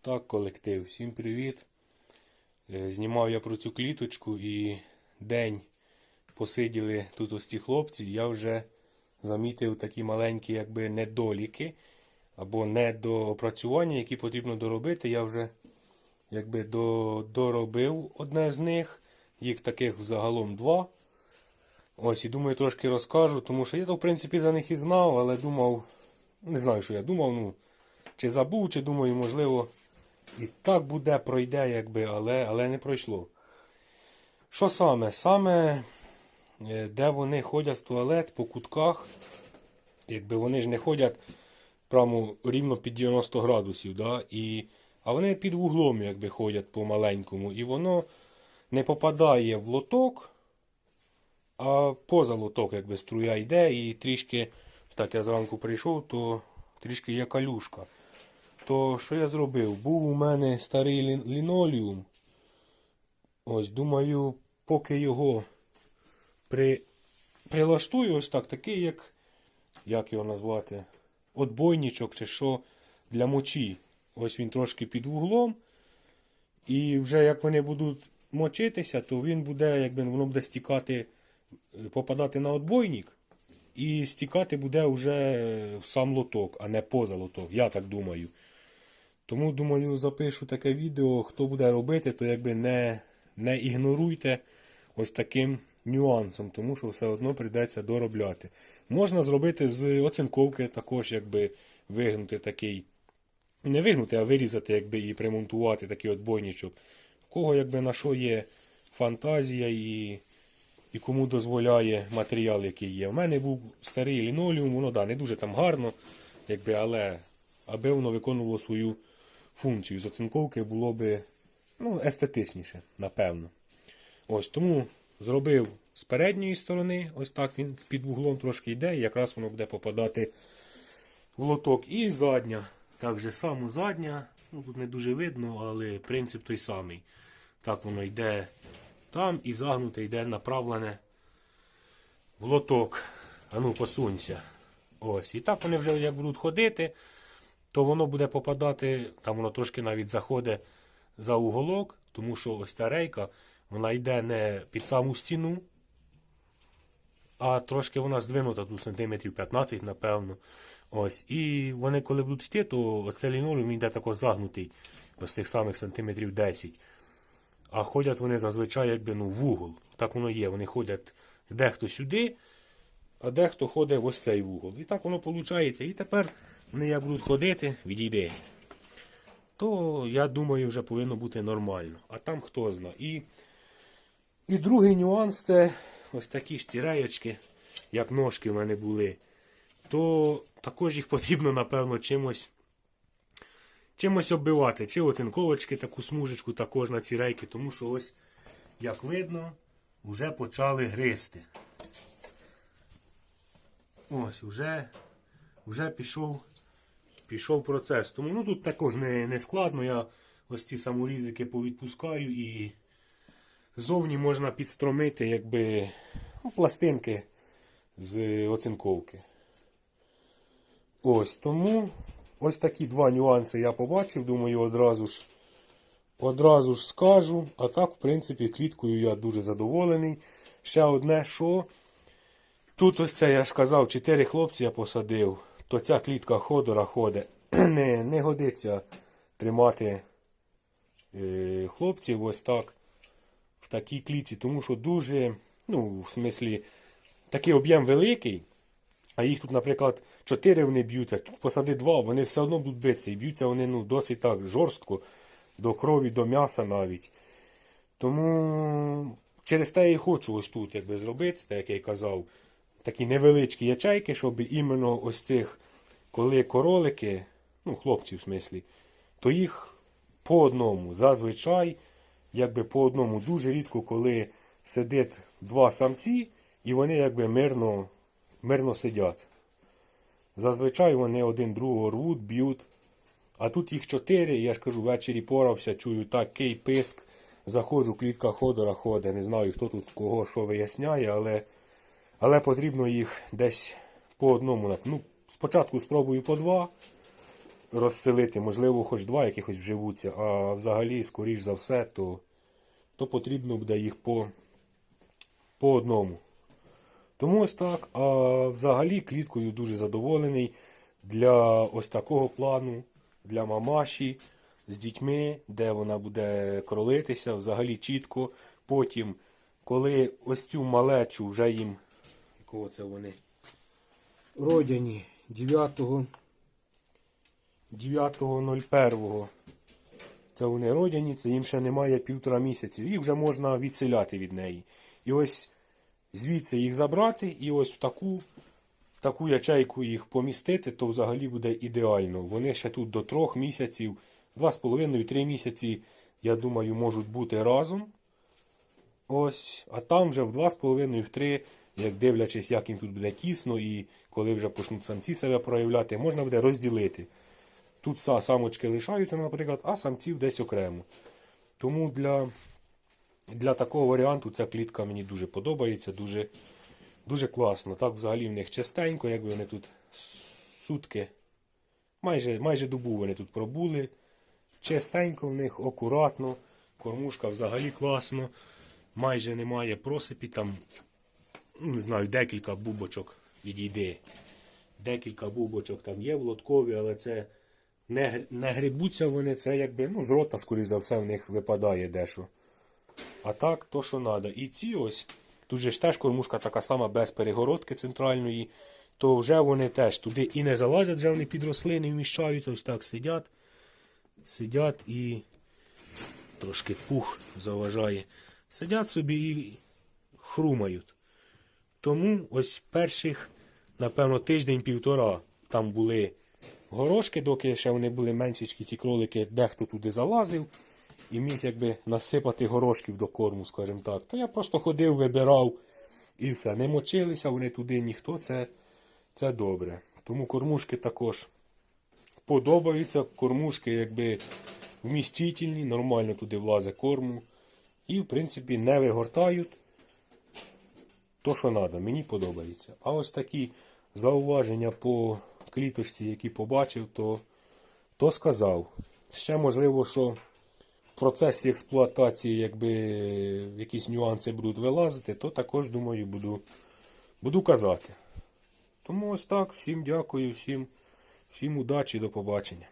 Так, колектив, всім привіт. Е, Знімав я про цю кліточку і день посиділи тут ось ці хлопці. Я вже замітив такі маленькі якби недоліки або недоопрацювання, які потрібно доробити. Я вже якби до, доробив одне з них. Їх таких загалом два. Ось і думаю, трошки розкажу, тому що я то в принципі за них і знав, але думав, не знаю, що я думав, ну, чи забув, чи думаю, можливо, і так буде, пройде, якби, але, але не пройшло. Що саме? Саме, е, де вони ходять в туалет по кутках, якби вони ж не ходять прямо рівно під 90 градусів, да? і, а вони під вуглом якби ходять по маленькому, і воно не попадає в лоток, а поза лоток, якби струя йде, і трішки, так я зранку прийшов, то трішки є калюшка. То що я зробив? Був у мене старий лін- лінолеум. Ось, думаю, поки його при... прилаштую, ось так, такий, як, як його назвати, отбойничок чи що для мочі. Ось він трошки під вуглом. І вже як вони будуть мочитися, то він буде, якби воно буде стікати, е, попадати на отбойник. І стікати буде вже в сам лоток, а не поза лоток. Я так думаю. Тому, думаю, запишу таке відео. Хто буде робити, то якби не, не ігноруйте ось таким нюансом, тому що все одно прийдеться доробляти. Можна зробити з оцинковки також, якби вигнути такий. Не вигнути, а вирізати, якби і примонтувати такий от бойничок. В кого якби на що є фантазія і, і кому дозволяє матеріал, який є. У мене був старий лінолеум, воно да, не дуже там гарно, якби, але аби воно виконувало свою функцію з оцинковки було би ну, естетичніше, напевно. Ось тому зробив з передньої сторони, ось так він під вуглом трошки йде, і якраз воно буде попадати в лоток. І задня. Так же само задня. Ну, тут не дуже видно, але принцип той самий. Так воно йде там і загнуте йде направлене в лоток. Ану, посунься. Ось. І так вони вже як будуть ходити, то воно буде попадати, там воно трошки навіть заходить за уголок, тому що ось та рейка, вона йде не під саму стіну, а трошки вона здвинута тут сантиметрів 15, напевно. Ось. І вони, коли будуть йти, то оцей лінолеум йде тако загнутий, ось тих самих сантиметрів 10. А ходять вони зазвичай якби ну, в угол. Так воно є. Вони ходять дехто сюди, а дехто ходить ось цей вугол. І так воно виходить. І тепер вони як будуть ходити, відійде. То я думаю, вже повинно бути нормально. А там хто зна. І, і другий нюанс це ось такі ж ці реєчки, як ножки в мене були. То також їх потрібно, напевно, чимось чимось оббивати. Чи оцинковочки, таку смужечку також на ці рейки, тому що ось, як видно, вже почали гризти. Ось, вже, вже пішов, пішов процес. Тому ну, тут також не, не складно. Я ось ці саморізики повідпускаю і ззовні можна підстромити якби, ну, пластинки з оцинковки. Ось тому ось такі два нюанси я побачив. Думаю, одразу ж одразу ж скажу. А так, в принципі, кліткою я дуже задоволений. Ще одне, що тут ось це я ж казав, чотири хлопці я посадив, то ця клітка ходора ходить. Не, не годиться тримати е, хлопців ось так в такій клітці, тому що дуже, ну, в смислі, такий об'єм великий. А їх тут, наприклад, чотири вони б'ються, тут посади два, вони все одно будуть битися. І б'ються вони ну, досить так жорстко, до крові, до м'яса навіть. Тому через те я і хочу ось тут якби, зробити, так як я й казав, такі невеличкі ячейки, щоб іменно ось цих, коли королики, ну, хлопці в смислі, то їх по одному. Зазвичай, якби по одному. Дуже рідко, коли сидить два самці, і вони якби мирно мирно сидять. Зазвичай вони один другого рвуть, б'ють. А тут їх чотири, я ж кажу, ввечері порався, чую такий писк. Заходжу, клітка ходора ходить. Не знаю, хто тут кого що виясняє, але, але потрібно їх десь по одному. Ну, спочатку спробую по два, розселити, можливо, хоч два якихось вживуться, а взагалі, скоріш за все, то, то потрібно буде їх по, по одному. Тому ось так. А взагалі кліткою дуже задоволений для ось такого плану, для мамаші з дітьми, де вона буде кролитися, взагалі чітко. Потім, коли ось цю малечу вже їм, якого це вони? Родяні 9 9.01. Це вони родяні, це їм ще немає півтора місяців. Їх вже можна відселяти від неї. І ось звідси їх забрати, і ось в таку, в таку ячейку їх помістити, то взагалі буде ідеально. Вони ще тут до трьох місяців, два з половиною, три місяці, я думаю, можуть бути разом. Ось, а там вже в два з половиною, в три, як дивлячись, як їм тут буде тісно, і коли вже почнуть самці себе проявляти, можна буде розділити. Тут самочки лишаються, наприклад, а самців десь окремо. Тому для, для такого варіанту ця клітка мені дуже подобається, дуже, дуже класно. Так взагалі в них частенько, якби вони тут сутки, майже, майже добу вони тут пробули. Чистенько в них, акуратно, кормушка взагалі класно. Майже немає просипі, там, не знаю, декілька бубочок відійде. Декілька бубочок там є в лоткові, але це не, не грибуться вони, це якби ну, з рота, скоріш за все, в них випадає дещо. А так, то що треба. І ці ось, тут же ж теж кормушка така сама без перегородки центральної, то вже вони теж туди і не залазять, вже вони під рослини вміщаються, ось так сидять. Сидять і трошки пух заважає. Сидять собі і хрумають. Тому ось перших, напевно, тиждень-півтора там були горошки, доки ще вони були меншечкі, ці кролики, дехто туди залазив і міг якби насипати горошків до корму, скажімо так. То я просто ходив, вибирав і все. Не мочилися вони туди ніхто, це, це добре. Тому кормушки також подобаються. Кормушки якби вмістительні, нормально туди влазить корму. І, в принципі, не вигортають то, що треба, мені подобається. А ось такі зауваження по кліточці, які побачив, то, то сказав. Ще можливо, що в процесі експлуатації, якби якісь нюанси будуть вилазити, то також, думаю, буду, буду казати. Тому ось так. Всім дякую, всім, всім удачі, до побачення.